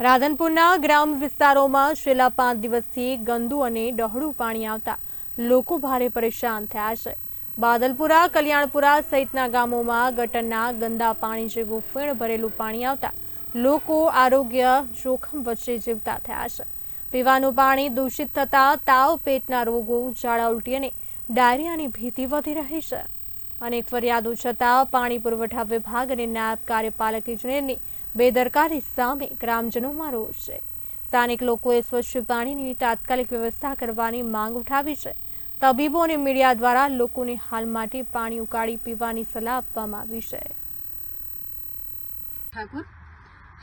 રાધનપુરના ગ્રામ વિસ્તારોમાં છેલ્લા પાંચ દિવસથી ગંદુ અને ડહોળું પાણી આવતા લોકો ભારે પરેશાન થયા છે. બાદલપુરા, કલ્યાણપુરા સહિતના ગામોમાં ગટરના ગંદા પાણી જેવું ફીણ ભરેલું પાણી આવતા લોકો આરોગ્ય જોખમ વચ્ચે જીવતા થયા છે. પીવાનું પાણી દૂષિત થતા તાવ, પેટના રોગો, ઝાડા ઉલટી અને ડાયરિયાની ભીતિ વધી રહી છે. અનેક ફરિયાદો છતાં પાણી પુરવઠા વિભાગ અને નાયબ કાર્યપાલક ઇજનેરની બેદરકારી સામે ગ્રામજનોમાં રોષ છે. સ્થાનિક લોકોએ સ્વચ્છ પાણીની તાત્કાલિક વ્યવસ્થા કરવાની માંગ ઉઠાવી છે. તબીબો અને મીડિયા દ્વારા લોકોને હાલ માટે પાણી ઉકાળી પીવાની સલાહ આપવામાં આવી છે. ઠાકોર,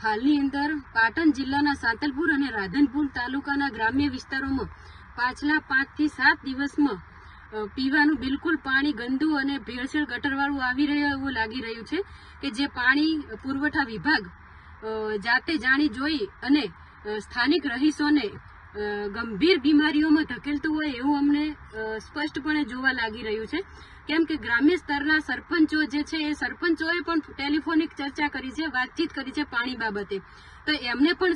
હાલની અંદર પાટણ જિલ્લાના સાંતલપુર અને રાધનપુર તાલુકાના ગ્રામ્ય વિસ્તારોમાં પાછલા પાંચથી સાત દિવસમાં પીવાનું બિલકુલ પાણી ગંદુ અને ભેળસેળ ગટરવાળું આવી રહ્યું એવું લાગી રહ્યું છે કે જે પાણી પુરવઠા વિભાગ જાતે જાણી જોઈ અને સ્થાનિક રહીશોને ગંભીર બીમારીઓમાં ધકેલતું હોય એવું અમને સ્પષ્ટપણે જોવા લાગી રહ્યું છે. કેમ કે ગ્રામ્ય સ્તરના સરપંચો જે છે, એ સરપંચોએ પણ ટેલિફોનિક ચર્ચા કરી છે, વાતચીત કરી છે પાણી બાબતે. તો એમને પણ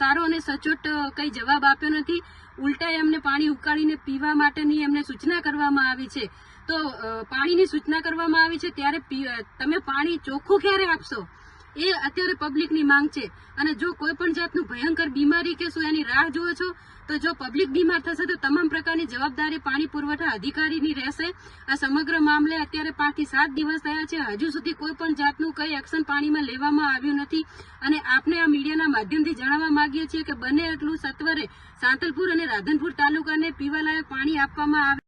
સારો અને સચોટ કંઈ જવાબ આપ્યો નથી. ઉલટા એમને પાણી ઉકાળીને પીવા માટેની એમને સૂચના કરવામાં આવી છે. તો પાણીની સૂચના કરવામાં આવી છે, ત્યારે તમે પાણી ચોખ્ખું ક્યારે આપશો? એ અત્યારે પબ્લિકની માંગ છે. અને જો કોઈ પણ જાતનું ભયંકર બીમારી કે શું એની રાહ જુઓ છો, તો જો પબ્લિક બીમાર થશે, તો તમામ પ્રકારની જવાબદારી પાણી પુરવઠા અધિકારીની રહેશે. આ સમગ્ર મામલે અત્યારે પાંચથી સાત દિવસ થયા છે. હજુ સુધી કોઈ પણ જાતનું કઈ એક્શન પાણીમાં લેવામાં આવ્યું નથી. અને આપને આ મીડિયાના માધ્યમથી જણાવવા માંગીએ છીએ કે બને એટલું સત્વરે સાંતલપુર અને રાધનપુર તાલુકાને પીવાલાયક પાણી આપવામાં આવે